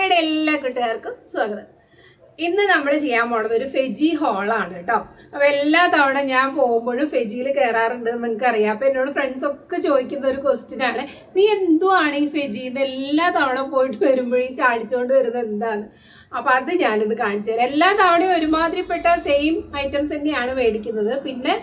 കുട്ടുവയുടെ എല്ലാ കൂട്ടുകാർക്കും സ്വാഗതം. ഇന്ന് നമ്മൾ ചെയ്യാൻ പോണത് ഒരു ഫെജി ഹോളാണ് കേട്ടോ. അപ്പൊ എല്ലാ തവണ ഞാൻ പോകുമ്പോഴും ഫെജിയിൽ കയറാറുണ്ട് നിങ്ങൾക്ക് അറിയാം അപ്പൊ എന്നോട് ഫ്രണ്ട്സ് ഒക്കെ ചോദിക്കുന്ന ഒരു ക്വസ്റ്റ്യൻ ആണ് നീ എന്തുവാണ് ഈ ഫെജിന്ന് എല്ലാ തവണ പോയിട്ട് വരുമ്പോഴും ഈ ചാടിച്ചോണ്ട് വരുന്നത് എന്താണ്? അപ്പൊ അത് ഞാനിത് കാണിച്ചു തരാം. എല്ലാ തവണയും ഒരുമാതിരിപ്പെട്ട സെയിം ഐറ്റംസ് തന്നെയാണ് മേടിക്കുന്നത്. പിന്നെ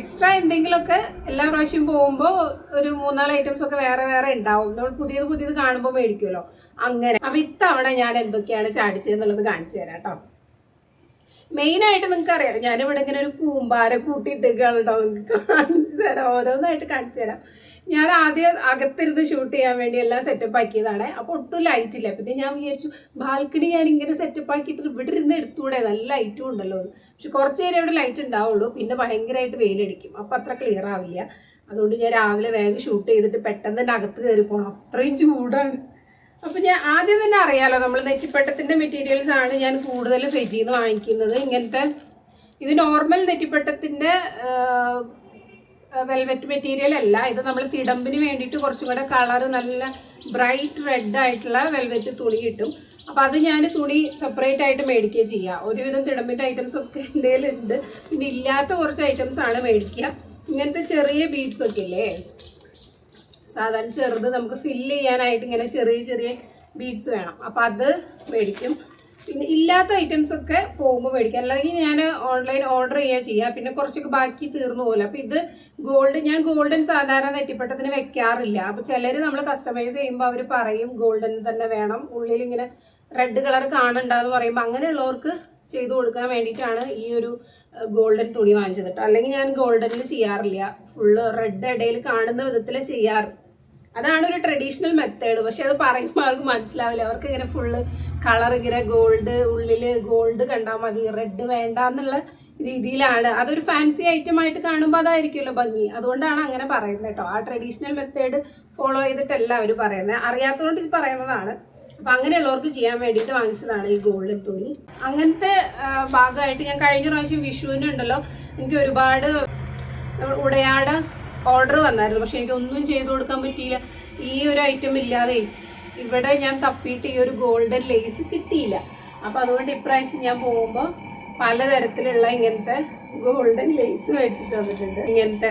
എക്സ്ട്രാ എന്തെങ്കിലുമൊക്കെ എല്ലാ പ്രാവശ്യം പോകുമ്പോൾ ഒരു മൂന്നാൽ ഐറ്റംസ് ഒക്കെ വേറെ വേറെ ഉണ്ടാവും. നമ്മൾ പുതിയത് പുതിയത് കാണുമ്പോൾ മേടിക്കുമല്ലോ. അങ്ങനെ. അപ്പൊ ഇത്തവണ ഞാൻ എന്തൊക്കെയാണ് ചാടിച്ചതെന്നുള്ളത് കാണിച്ചു തരാം കേട്ടോ. മെയിനായിട്ട് നിങ്ങൾക്ക് അറിയാം ഞാനിവിടെ ഇങ്ങനെ ഒരു കൂമ്പാര കൂട്ടിയിട്ടേക്കാണ് കേട്ടോ. നിങ്ങൾക്ക് കാണിച്ചു തരാം ഓരോന്നായിട്ട് കാണിച്ചു തരാം. ഞാൻ ആദ്യം അകത്തിരുന്ന് ഷൂട്ട് ചെയ്യാൻ വേണ്ടി എല്ലാം സെറ്റപ്പ് ആക്കിയതാണ്. അപ്പോൾ ഒട്ടും ലൈറ്റ് ഇല്ല. പിന്നെ ഞാൻ വിചാരിച്ചു ബാൽക്കണി ഞാൻ ഇങ്ങനെ സെറ്റപ്പ് ആക്കിയിട്ട് ഇവിടെ ഇരുന്ന് എടുത്തുകൂടെ നല്ല ലൈറ്റും ഉണ്ടല്ലോ. പക്ഷെ കുറച്ച് നേരം ഇവിടെ ലൈറ്റ് ഉണ്ടാവുള്ളൂ. പിന്നെ ഭയങ്കരമായിട്ട് വെയിലടിക്കും. അപ്പോൾ അത്ര ക്ലിയർ ആവില്ല. അതുകൊണ്ട് ഞാൻ രാവിലെ വേഗം ഷൂട്ട് ചെയ്തിട്ട് പെട്ടെന്ന് തന്നെ അകത്ത് കയറി പോകണം അത്രയും ചൂടാണ്. അപ്പൊ ഞാൻ ആദ്യം തന്നെ അറിയാലോ നമ്മൾ നെറ്റിപ്പട്ടത്തിന്റെ മെറ്റീരിയൽസ് ആണ് ഞാൻ കൂടുതൽ ഫെജിന്ന് വാങ്ങിക്കുന്നത്. ഇങ്ങനത്തെ ഇത് നോർമൽ നെറ്റിപ്പട്ടത്തിന്റെ വെൽവെറ്റ് മെറ്റീരിയൽ അല്ല. ഇത് നമ്മൾ തിടമ്പിന് വേണ്ടിയിട്ട് കുറച്ചും കൂടെ കളർ നല്ല ബ്രൈറ്റ് റെഡ് ആയിട്ടുള്ള വെൽവെറ്റ് തുണി കിട്ടും. അപ്പം അത് ഞാൻ തുണി സെപ്പറേറ്റ് ആയിട്ട് മേടിക്കുക ചെയ്യുക ഒരുവിധം തിടമ്പിന്റെ ഐറ്റംസ് ഒക്കെ എന്റെ ഉണ്ട് പിന്നെ ഇല്ലാത്ത കുറച്ച് ഐറ്റംസ് ആണ് മേടിക്കുക. ഇങ്ങനത്തെ ചെറിയ ബീഡ്സ് ഒക്കെ ഇല്ലേ? സാധാരണ ചെറുത് നമുക്ക് ഫില്ല് ചെയ്യാനായിട്ട് ഇങ്ങനെ ചെറിയ ചെറിയ ബീഡ്സ് വേണം. അപ്പം അത് മേടിക്കും. പിന്നെ ഇല്ലാത്ത ഐറ്റംസ് ഒക്കെ പോകുമ്പോൾ മേടിക്കാം. അല്ലെങ്കിൽ ഞാൻ ഓൺലൈൻ ഓർഡർ ചെയ്യുക ചെയ്യുക പിന്നെ കുറച്ചൊക്കെ ബാക്കി തീർന്നു പോലെ അപ്പം ഇത് ഗോൾഡ് ഞാൻ ഗോൾഡൻ സാധാരണ നെറ്റിപ്പട്ടത്തിന് വെക്കാറില്ല. അപ്പോൾ ചിലർ നമ്മൾ കസ്റ്റമൈസ് ചെയ്യുമ്പോൾ അവർ പറയും ഗോൾഡൻ തന്നെ വേണം. ഉള്ളിൽ ഇങ്ങനെ റെഡ് കളർ കാണണ്ടെന്ന് പറയുമ്പോൾ അങ്ങനെയുള്ളവർക്ക് ചെയ്തു കൊടുക്കാൻ വേണ്ടിയിട്ടാണ് ഈ ഒരു ഗോൾഡൻ തുണി വാങ്ങിച്ചത് കേട്ടോ അല്ലെങ്കിൽ ഞാൻ ഗോൾഡനിൽ ചെയ്യാറില്ല. ഫുള്ള് റെഡ് ഇടയിൽ കാണുന്ന വിധത്തിൽ ചെയ്യാറ്. അതാണ് ഒരു ട്രഡീഷണൽ മെത്തേഡ് പക്ഷെ അത് പറയുമ്പോൾ അവർക്ക് മനസ്സിലാവില്ല. അവർക്ക് ഇങ്ങനെ ഫുള്ള് കളർ ഇങ്ങനെ ഗോൾഡ് ഉള്ളിൽ ഗോൾഡ് കണ്ടാൽ മതി റെഡ് വേണ്ട എന്നുള്ള രീതിയിലാണ്. അതൊരു ഫാൻസി ഐറ്റം ആയിട്ട് കാണുമ്പോൾ അതായിരിക്കുമല്ലോ ഭംഗി. അതുകൊണ്ടാണ് അങ്ങനെ പറയുന്നത് കേട്ടോ. ആ ട്രഡീഷണൽ മെത്തേഡ് ഫോളോ ചെയ്തിട്ടല്ല അവർ പറയുന്നത്. അറിയാത്തതുകൊണ്ട് പറയുന്നതാണ്. അപ്പം അങ്ങനെയുള്ളവർക്ക് ചെയ്യാൻ വേണ്ടിയിട്ട് വാങ്ങിച്ചതാണ് ഈ ഗോൾഡൻ തുണി. അങ്ങനത്തെ ഭാഗമായിട്ട് ഞാൻ കഴിഞ്ഞ പ്രാവശ്യം വിഷുവിനുണ്ടല്ലോ എനിക്ക് ഒരുപാട് ഉടയാട് ഓർഡർ വന്നായിരുന്നു. പക്ഷെ എനിക്ക് ഒന്നും ചെയ്തു കൊടുക്കാൻ പറ്റിയില്ല. ഈ ഒരു ഐറ്റം ഇല്ലാതെ ഇവിടെ ഞാൻ തപ്പിയിട്ട് ഈ ഒരു ഗോൾഡൻ ലേസ് കിട്ടിയില്ല. അപ്പോൾ അതുകൊണ്ട് ഇപ്രാവശ്യം ഞാൻ പോകുമ്പോൾ പലതരത്തിലുള്ള ഇങ്ങനത്തെ ഗോൾഡൻ ലേസ് മേടിച്ചിട്ട് വന്നിട്ടുണ്ട്. ഇങ്ങനത്തെ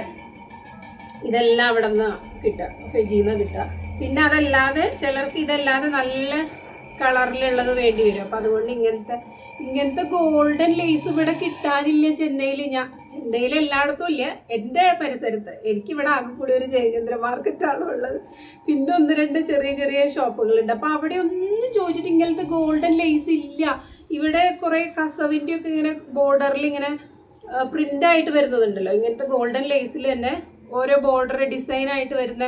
ഇതെല്ലാം അവിടെ നിന്ന് കിട്ടുക. ഫെജിന്ന് കിട്ടുക. പിന്നെ അതല്ലാതെ ചിലർക്ക് ഇതല്ലാതെ നല്ല കളറിലുള്ളത് വേണ്ടി വരും. അപ്പം അതുകൊണ്ട് ഇങ്ങനത്തെ ഇങ്ങനത്തെ ഗോൾഡൻ ലേസ് ഇവിടെ കിട്ടാനില്ല ചെന്നൈയിൽ ഞാൻ ചെന്നൈയിൽ എല്ലായിടത്തും ഇല്ല. എന്റെ പരിസരത്ത്. എനിക്കിവിടെ ആകെ കൂടി ഒരു ജയചന്ദ്ര മാർക്കറ്റാണ് ഉള്ളത്. പിന്നെ ഒന്ന് രണ്ട് ചെറിയ ചെറിയ ഷോപ്പുകളുണ്ട്. അപ്പോൾ അവിടെ ഒന്നും ചോദിച്ചിട്ട് ഇങ്ങനത്തെ ഗോൾഡൻ ലേസ് ഇല്ല. ഇവിടെ കുറേ കസവിന്റെ ഒക്കെ ഇങ്ങനെ ബോർഡറിൽ ഇങ്ങനെ പ്രിന്റ് ആയിട്ട് വരുന്നതുണ്ടല്ലോ. ഇങ്ങനത്തെ ഗോൾഡൻ ലേസിൽ തന്നെ ഓരോ ബോർഡർ ഡിസൈൻ ആയിട്ട് വരുന്ന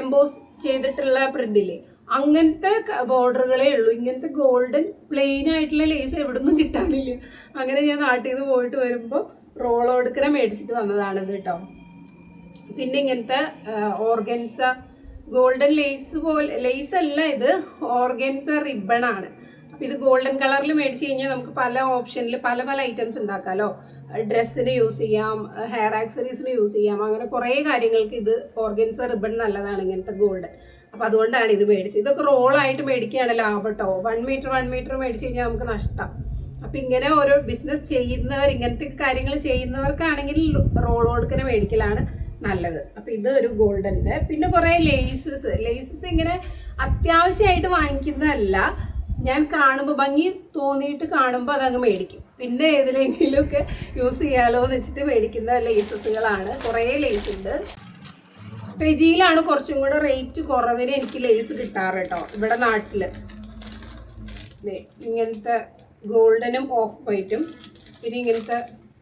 എംബോസ് ചെയ്തിട്ടുള്ള പ്രിന്റില്ലേ അങ്ങനത്തെ ബോർഡറുകളേ ഉള്ളൂ. ഇങ്ങനത്തെ ഗോൾഡൻ പ്ലെയിൻ ആയിട്ടുള്ള ലേസ് എവിടുന്നും കിട്ടാനില്ല. അങ്ങനെ ഞാൻ നാട്ടിൽ നിന്ന് പോയിട്ട് വരുമ്പോൾ റോൾ ഒടുക്കനെ മേടിച്ചിട്ട് വന്നതാണിത് കേട്ടോ പിന്നെ ഇങ്ങനത്തെ ഓർഗൻസ ഗോൾഡൻ ലേസ് പോലെ ലേസ് അല്ല ഇത് ഓർഗൻസ റിബൺ ആണ്. ഇത് ഗോൾഡൻ കളറിൽ മേടിച്ച് കഴിഞ്ഞാൽ നമുക്ക് പല ഓപ്ഷനിൽ പല പല ഐറ്റംസ് ഉണ്ടാക്കാമല്ലോ ഡ്രസ്സിന് യൂസ് ചെയ്യാം ഹെയർ ആക്സറീസിന് യൂസ് ചെയ്യാം അങ്ങനെ കുറേ കാര്യങ്ങൾക്ക് ഇത് ഓർഗൻസ റിബൺ നല്ലതാണ് ഇങ്ങനത്തെ ഗോൾഡൻ. അപ്പം അതുകൊണ്ടാണ് ഇത് മേടിച്ചത്. ഇതൊക്കെ റോളായിട്ട് മേടിക്കുകയാണ് ലാഭട്ടോ വൺ മീറ്റർ വൺ മീറ്റർ മേടിച്ച് കഴിഞ്ഞാൽ നമുക്ക് നഷ്ടം. അപ്പം ഇങ്ങനെ ഓരോ ബിസിനസ് ചെയ്യുന്നവർ ഇങ്ങനത്തെ കാര്യങ്ങൾ ചെയ്യുന്നവർക്കാണെങ്കിൽ റോൾ കൊടുക്കുന്ന മേടിക്കലാണ് നല്ലത്. അപ്പം ഇത് ഒരു ഗോൾഡന്റെ പിന്നെ കുറേ ലേസസ് ലേസസ് ഇങ്ങനെ അത്യാവശ്യമായിട്ട് വാങ്ങിക്കുന്നതല്ല. ഞാൻ കാണുമ്പോൾ ഭംഗി തോന്നിയിട്ട് കാണുമ്പോൾ അതങ്ങ് മേടിക്കും. പിന്നെ ഏതിലെങ്കിലുമൊക്കെ യൂസ് ചെയ്യാലോ എന്ന് വെച്ചിട്ട് മേടിക്കുന്ന ലേസസുകളാണ് കുറേ ലേസ് ഉണ്ട്. പെജിയിലാണ് കുറച്ചും കൂടെ റേറ്റ് കുറവിന് എനിക്ക് ലേസ് കിട്ടാറ് കേട്ടോ ഇവിടെ നാട്ടിൽ ദേ, ഇങ്ങനത്തെ ഗോൾഡനും ഓഫ് വൈറ്റും പിന്നെ ഇങ്ങനത്തെ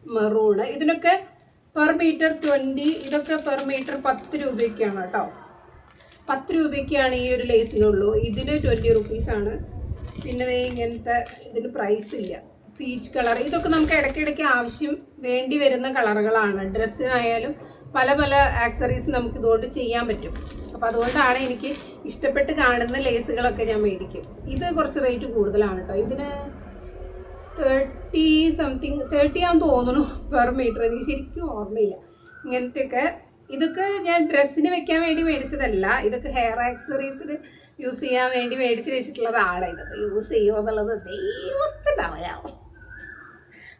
മെറൂണ് ഇതിനൊക്കെ പെർ മീറ്റർ ട്വന്റി ഇതൊക്കെ പെർ മീറ്റർ പത്ത് രൂപയൊക്കെയാണ് കേട്ടോ പത്ത് രൂപയ്ക്കാണ് ഈ ഒരു ലേസിനുള്ളൂ ഇതിന് ട്വന്റി റുപ്പീസാണ് പിന്നെ ഇങ്ങനത്തെ ഇതിന് പ്രൈസ് ഇല്ല. പീച്ച് കളർ ഇതൊക്കെ നമുക്ക് ഇടയ്ക്കിടയ്ക്ക് ആവശ്യം വേണ്ടി വരുന്ന കളറുകളാണ് ഡ്രസ്സിനായാലും പല പല ആക്സറീസ് നമുക്ക് ഇതുകൊണ്ട് ചെയ്യാൻ പറ്റും. അപ്പോൾ അതുകൊണ്ടാണ് എനിക്ക് ഇഷ്ടപ്പെട്ട് കാണുന്ന ലേസുകളൊക്കെ ഞാൻ മേടിക്കും. ഇത് കുറച്ച് റേറ്റ് കൂടുതലാണ് കേട്ടോ ഇതിന് തേർട്ടി സംതിങ് തേർട്ടി ആണെന്ന് തോന്നുന്നു പെർ മീറ്റർ എനിക്ക് ശരിക്കും ഓർമ്മയില്ല. ഇങ്ങനത്തെയൊക്കെ. ഇതൊക്കെ ഞാൻ ഡ്രസ്സിന് വെക്കാൻ വേണ്ടി മേടിച്ചതല്ല. ഇതൊക്കെ ഹെയർ ആക്സറീസിന് യൂസ് ചെയ്യാൻ വേണ്ടി മേടിച്ച് വെച്ചിട്ടുള്ളതാണ് ഇതൊക്കെ യൂസ് ചെയ്യുമോ എന്നുള്ളത് ദൈവത്തിന് അറിയാമോ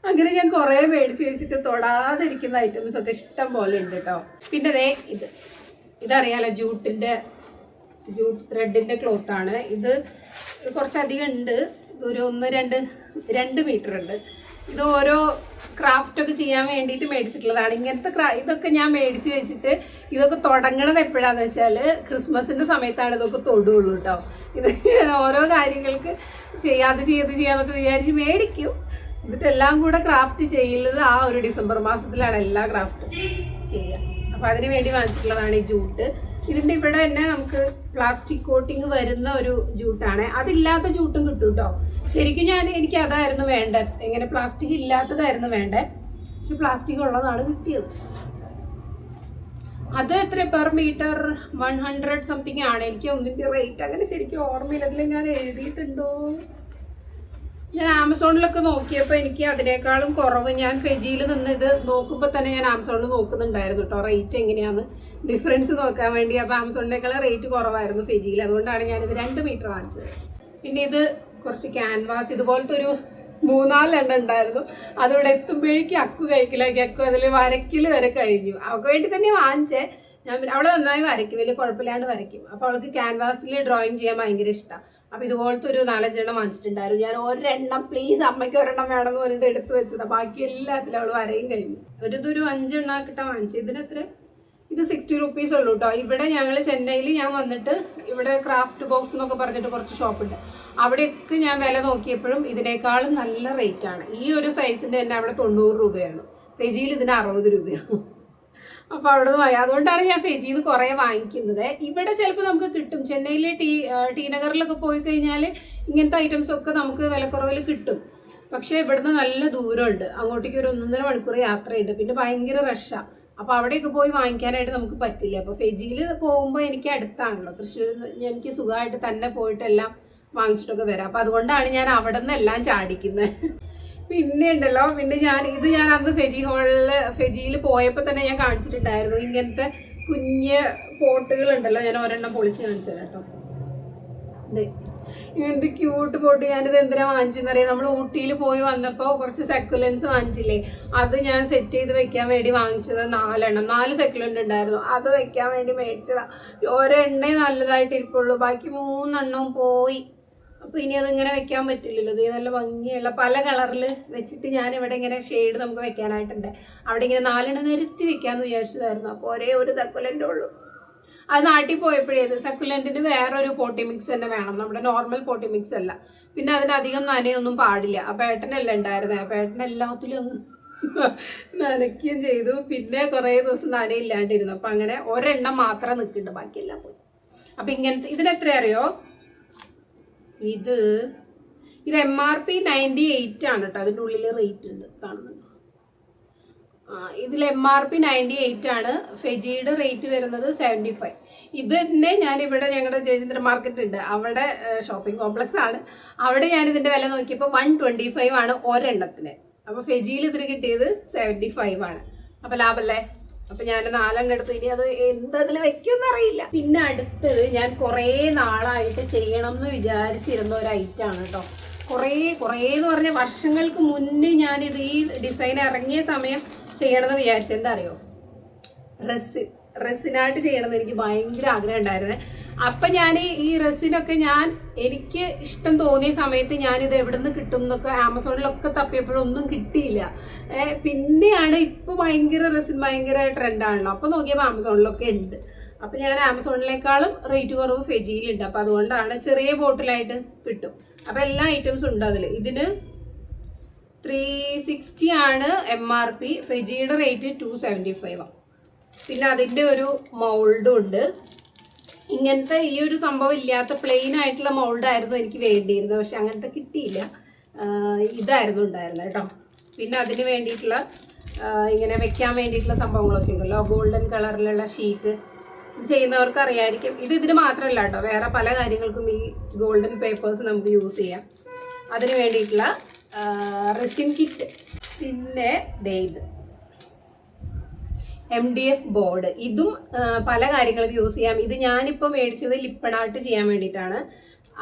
അങ്ങനെ ഞാൻ കുറേ മേടിച്ച് വെച്ചിട്ട് തൊടാതിരിക്കുന്ന ഐറ്റംസ് ഒക്കെ ഇഷ്ടം പോലെ ഉണ്ട് കേട്ടോ പിന്നെ ദേ ഇത്. ഇതറിയാലോ ജൂട്ടിന്റെ ജൂട്ട് ത്രെഡിന്റെ ക്ലോത്താണ് ഇത് കുറച്ചധികം ഉണ്ട്. ഒരു ഒന്ന് രണ്ട് രണ്ട് മീറ്റർ ഉണ്ട്. ഇത് ഓരോ ക്രാഫ്റ്റ് ഒക്കെ ചെയ്യാൻ വേണ്ടിയിട്ട് മേടിച്ചിട്ടുള്ളതാണ്. ഇങ്ങനത്തെ ക്രാ ഇതൊക്കെ ഞാൻ മേടിച്ച് വെച്ചിട്ട് ഇതൊക്കെ തുടങ്ങണത് എപ്പോഴാന്ന് വെച്ചാൽ ക്രിസ്മസിന്റെ സമയത്താണ് ഇതൊക്കെ തൊടുള്ളൂ കേട്ടോ ഇത് ഓരോ കാര്യങ്ങൾക്ക് ചെയ്യാതെ ചെയ്ത് ചെയ്യാന്നൊക്കെ വിചാരിച്ച് മേടിക്കും. എന്നിട്ട് എല്ലാം കൂടെ ക്രാഫ്റ്റ് ചെയ്യുന്നത് ആ ഒരു ഡിസംബർ മാസത്തിലാണ് എല്ലാ ക്രാഫ്റ്റും ചെയ്യുക അപ്പോൾ അതിന് വേണ്ടി വാങ്ങിച്ചിട്ടുള്ളതാണ് ഈ ജൂട്ട് ഇതിന്റെ ഇവിടെ തന്നെ നമുക്ക് പ്ലാസ്റ്റിക് കോട്ടിങ് വരുന്ന ഒരു ജൂട്ടാണ് അതില്ലാത്ത ജൂട്ടും കിട്ടും കേട്ടോ ശരിക്കും ഞാൻ എനിക്ക് അതായിരുന്നു വേണ്ടത്. എങ്ങനെ പ്ലാസ്റ്റിക് ഇല്ലാത്തതായിരുന്നു വേണ്ടത്. പക്ഷെ പ്ലാസ്റ്റിക് ഉള്ളതാണ് കിട്ടിയത്. അത് എത്ര per metre one hundred something ആണ്. എനിക്ക് ഒന്നിന്റെ റേറ്റ് അങ്ങനെ ശരിക്കും ഓർമ്മയില്ല. ഞാൻ എഴുതിയിട്ടുണ്ടോ? ഞാൻ ആമസോണിലൊക്കെ നോക്കിയപ്പോൾ എനിക്ക് അതിനേക്കാളും കുറവ് ഞാൻ ഫെജിയിൽ നിന്ന് ഇത് നോക്കുമ്പോൾ തന്നെ ഞാൻ ആമസോണിൽ നോക്കുന്നുണ്ടായിരുന്നു കേട്ടോ റേറ്റ് എങ്ങനെയാന്ന് ഡിഫറൻസ് നോക്കാൻ വേണ്ടി. അപ്പോൾ ആമസോണിനേക്കാളും റേറ്റ് കുറവായിരുന്നു ഫെജിയിൽ. അതുകൊണ്ടാണ് ഞാനിത് രണ്ട് മീറ്റർ വാങ്ങിച്ചത്. പിന്നെ ഇത് കുറച്ച് ക്യാൻവാസ് ഇതുപോലത്തെ ഒരു മൂന്നാലെണ്ണം ഉണ്ടായിരുന്നു. അതിവിടെ എത്തുമ്പോഴേക്കും അക്കു കഴിക്കലാക്കി അക്കു അതിൽ വരയ്ക്കൽ വരെ കഴിഞ്ഞു. അവൾക്ക് വേണ്ടി തന്നെ വാങ്ങിച്ചേ. ഞാൻ അവളെ നന്നായി വരയ്ക്കും. വലിയ കുഴപ്പമില്ലാണ്ട് വരയ്ക്കും. അപ്പോൾ അവൾക്ക് ക്യാൻവാസിൽ ഡ്രോയിങ് ചെയ്യാൻ ഭയങ്കര ഇഷ്ടമാണ് അപ്പോൾ ഇതുപോലത്തെ ഒരു നാലഞ്ചെണ്ണം വാങ്ങിച്ചിട്ടുണ്ടായിരുന്നു. ഞാൻ ഒരെണ്ണം പ്ലീസ് അമ്മയ്ക്ക് ഒരെണ്ണം വേണമെന്ന് പറഞ്ഞിട്ട് എടുത്തു വെച്ചത്. ബാക്കി എല്ലാത്തിലും അവൾ വരയും കഴിഞ്ഞു. ഒരു ഇതൊരു അഞ്ചെണ്ണം കിട്ടാൻ വാങ്ങിച്ചു. ഇതിനെത്ര ഇത് സിക്സ്റ്റി റുപ്പീസ് ഉള്ളൂ കേട്ടോ ഇവിടെ ഞങ്ങൾ ചെന്നൈയിൽ ഞാൻ വന്നിട്ട് ഇവിടെ ക്രാഫ്റ്റ് ബോക്സ് എന്നൊക്കെ പറഞ്ഞിട്ട് കുറച്ച് ഷോപ്പുണ്ട് അവിടെയൊക്കെ ഞാൻ വില നോക്കിയപ്പോഴും ഇതിനേക്കാളും നല്ല റേറ്റ് ആണ്. ഈ ഒരു സൈസിന്റെ തന്നെ അവിടെ തൊണ്ണൂറ് രൂപയാണ്. ഫെജിയിൽ ഇതിന് അറുപത് രൂപയാണ്. അപ്പോൾ അവിടെ നിന്ന് വാങ്ങി. അതുകൊണ്ടാണ് ഞാൻ ഫെജിയിൽ നിന്ന് കുറേ വാങ്ങിക്കുന്നത്. ഇവിടെ ചിലപ്പോൾ നമുക്ക് കിട്ടും. ചെന്നൈയിലെ ടീ ടി നഗറിലൊക്കെ പോയി കഴിഞ്ഞാൽ ഇങ്ങനത്തെ ഐറ്റംസ് ഒക്കെ നമുക്ക് വിലക്കുറവിൽ കിട്ടും. പക്ഷേ ഇവിടുന്ന് നല്ല ദൂരമുണ്ട്. അങ്ങോട്ടേക്ക് ഒരു ഒന്നൊന്നര മണിക്കൂർ യാത്രയുണ്ട്. പിന്നെ ഭയങ്കര റഷാണ് അപ്പോൾ അവിടെയൊക്കെ പോയി വാങ്ങിക്കാനായിട്ട് നമുക്ക് പറ്റില്ല. അപ്പോൾ ഫെജിയിൽ പോകുമ്പോൾ എനിക്ക് അടുത്താണല്ലോ. തൃശ്ശൂർ എനിക്ക് സുഖമായിട്ട് തന്നെ പോയിട്ടെല്ലാം വാങ്ങിച്ചിട്ടൊക്കെ വരാം. അപ്പോൾ അതുകൊണ്ടാണ് ഞാൻ അവിടെ നിന്നെല്ലാം ചാടിക്കുന്നത്. പിന്നെ ഉണ്ടല്ലോ പിന്നെ ഞാൻ ഇത് ഞാൻ അന്ന് ഫെജി ഹോളിൽ ഫെജിയിൽ പോയപ്പോൾ തന്നെ ഞാൻ കാണിച്ചിട്ടുണ്ടായിരുന്നു. ഇങ്ങനത്തെ കുഞ്ഞ് പോട്ടുകൾ ഉണ്ടല്ലോ ഞാൻ ഒരെണ്ണം പൊളിച്ച് കാണിച്ചു കേട്ടോ. ദേ, ഇങ്ങനത്തെ ക്യൂട്ട് പോട്ട് ഞാനിത് എന്തിനാ വാങ്ങിച്ചെന്ന് അറിയാം നമ്മൾ ഊട്ടിയിൽ പോയി വന്നപ്പോൾ കുറച്ച് സെക്കുലൻസ് വാങ്ങിച്ചില്ലേ? അത് ഞാൻ സെറ്റ് ചെയ്ത് വെക്കാൻ വേണ്ടി വാങ്ങിച്ചത് നാലെണ്ണം. നാല് സെക്കുലന്റ് ഉണ്ടായിരുന്നു. അത് വെക്കാൻ വേണ്ടി മേടിച്ചതാണ് ഒരെണ്ണേ നല്ലതായിട്ട് ഇരിപ്പുള്ളൂ ബാക്കി മൂന്നെണ്ണവും പോയി. അപ്പോൾ ഇനി അതിങ്ങനെ വെക്കാൻ പറ്റില്ലല്ലോ. ഇത് നല്ല ഭംഗിയുള്ള പല കളറിൽ വെച്ചിട്ട് ഞാൻ ഇവിടെ ഇങ്ങനെ ഷെയ്ഡ് നമുക്ക് വെക്കാനായിട്ടുണ്ട്. അവിടെ ഇങ്ങനെ നാലെണ്ണം നിരത്തി വെക്കാമെന്ന് വിചാരിച്ചതായിരുന്നു. അപ്പോൾ ഒരേ ഒരു സക്കുലന്റെ ഉള്ളൂ. അത് നാട്ടിൽ പോയപ്പോഴേത് സക്കുലന്റിന് വേറൊരു പോട്ടി മിക്സ് തന്നെ വേണം. നമ്മുടെ നോർമൽ പോട്ടി മിക്സ് അല്ല. പിന്നെ അതിനധികം നനയൊന്നും പാടില്ല. ആ പേട്ടനല്ല ഉണ്ടായിരുന്നത് ആ പേട്ടനെല്ലാത്തിലും അങ്ങ് നനയ്ക്കുകയും ചെയ്തു. പിന്നെ കുറേ ദിവസം നനയില്ലാണ്ടിരുന്നു. അപ്പം അങ്ങനെ ഒരെണ്ണം മാത്രം നിൽക്കുന്നുണ്ട്. ബാക്കിയെല്ലാം പോയി. അപ്പം ഇങ്ങനത്തെ ഇതിനെത്ര അറിയോ? ഇത് ഇത് M R P ninety eight ആണ് കേട്ടോ. അതിന്റെ ഉള്ളിൽ റേറ്റ് ഉണ്ട്. കാണുന്നുണ്ടോ? ഇതിൽ M R P ninety eight ആണ്. ഫെജിയുടെ റേറ്റ് വരുന്നത് സെവന്റി ഫൈവ് ഇത് തന്നെ ഞാൻ ഇവിടെ ഞങ്ങളുടെ ജയചന്ദ്ര മാർക്കറ്റ് ഉണ്ട്. അവിടെ ഷോപ്പിംഗ് കോംപ്ലക്സ് ആണ്. അവിടെ ഞാൻ ഇതിന്റെ വില നോക്കിയപ്പോൾ വൺ ട്വന്റി ഫൈവ് ആണ് ഒരെണ്ണത്തിന് അപ്പോൾ ഫെജിയിൽ ഇതിന് കിട്ടിയത് സെവന്റി ഫൈവ് ആണ് അപ്പോൾ ലാഭല്ലേ അപ്പോൾ ഞാൻ നാലെണ്ണം എടുത്ത്. ഇനി അത് എന്തതിൽ വെക്കുമെന്ന് അറിയില്ല. പിന്നെ അടുത്തത് ഞാൻ കുറേ നാളായിട്ട് ചെയ്യണം എന്ന് വിചാരിച്ചിരുന്ന ഒരു ഐറ്റമാണ് കേട്ടോ. കുറേ കുറേ എന്ന് പറഞ്ഞ വർഷങ്ങൾക്ക് മുന്നേ ഞാനിത് ഈ ഡിസൈൻ ഇറങ്ങിയ സമയം ചെയ്യണമെന്ന് വിചാരിച്ചത്. എന്താ അറിയോ? റെസിൻ റെസിനായിട്ട് ചെയ്യണമെന്ന് എനിക്ക് ഭയങ്കര ആഗ്രഹം ഉണ്ടായിരുന്നേ. അപ്പം ഞാൻ ഈ റെസിനൊക്കെ ഞാൻ എനിക്ക് ഇഷ്ടം തോന്നിയ സമയത്ത് ഞാനിത് എവിടെ നിന്ന് കിട്ടും എന്നൊക്കെ ആമസോണിലൊക്കെ തപ്പിയപ്പോഴൊന്നും കിട്ടിയില്ല. പിന്നെയാണ് ഇപ്പോൾ ഭയങ്കര റെസിൻ ഭയങ്കര ട്രെൻഡാണല്ലോ. അപ്പോൾ നോക്കിയപ്പോൾ ആമസോണിലൊക്കെ ഉണ്ട്. അപ്പം ഞാൻ ആമസോണിനേക്കാളും റേറ്റ് കുറവ് ഫെജിയിലുണ്ട്. അപ്പോൾ അതുകൊണ്ടാണ് ചെറിയ ബോട്ടിലായിട്ട് കിട്ടും. അപ്പോൾ എല്ലാ ഐറ്റംസും ഉണ്ട് അതിൽ ഇതിന് ത്രീ സിക്സ്റ്റി ആണ് എം ആർ പി ഫെജിയുടെ റേറ്റ് ടു സെവന്റി ഫൈവ് പിന്നെ അതിന്റെ ഒരു മൗൾഡും ഉണ്ട്. ഇങ്ങനത്തെ ഈ ഒരു സംഭവം ഇല്ലാത്ത പ്ലെയിൻ ആയിട്ടുള്ള മോൾഡായിരുന്നു എനിക്ക് വേണ്ടിയിരുന്നത്. പക്ഷെ അങ്ങനത്തെ കിട്ടിയില്ല. ഇതായിരുന്നു ഉണ്ടായിരുന്നത് കേട്ടോ. പിന്നെ അതിന് വേണ്ടിയിട്ടുള്ള ഇങ്ങനെ വെക്കാൻ വേണ്ടിയിട്ടുള്ള സംഭവങ്ങളൊക്കെ ഉണ്ടല്ലോ. ഗോൾഡൻ കളറിലുള്ള ഷീറ്റ് ഇത് ചെയ്യുന്നവർക്ക് അറിയായിരിക്കും. ഇത് ഇതിന് മാത്രമല്ല കേട്ടോ. വേറെ പല കാര്യങ്ങൾക്കും ഈ ഗോൾഡൻ പേപ്പേഴ്സ് നമുക്ക് യൂസ് ചെയ്യാം. അതിന് വേണ്ടിയിട്ടുള്ള റെസിൻ കിറ്റ് പിന്നെ ദേ ഇത്. എം ഡി എഫ് ബോർഡ് ഇതും പല കാര്യങ്ങൾക്ക് യൂസ് ചെയ്യാം. ഇത് ഞാനിപ്പോൾ മേടിച്ചത് ലിപ്പണാർട്ട് ചെയ്യാൻ വേണ്ടിയിട്ടാണ്.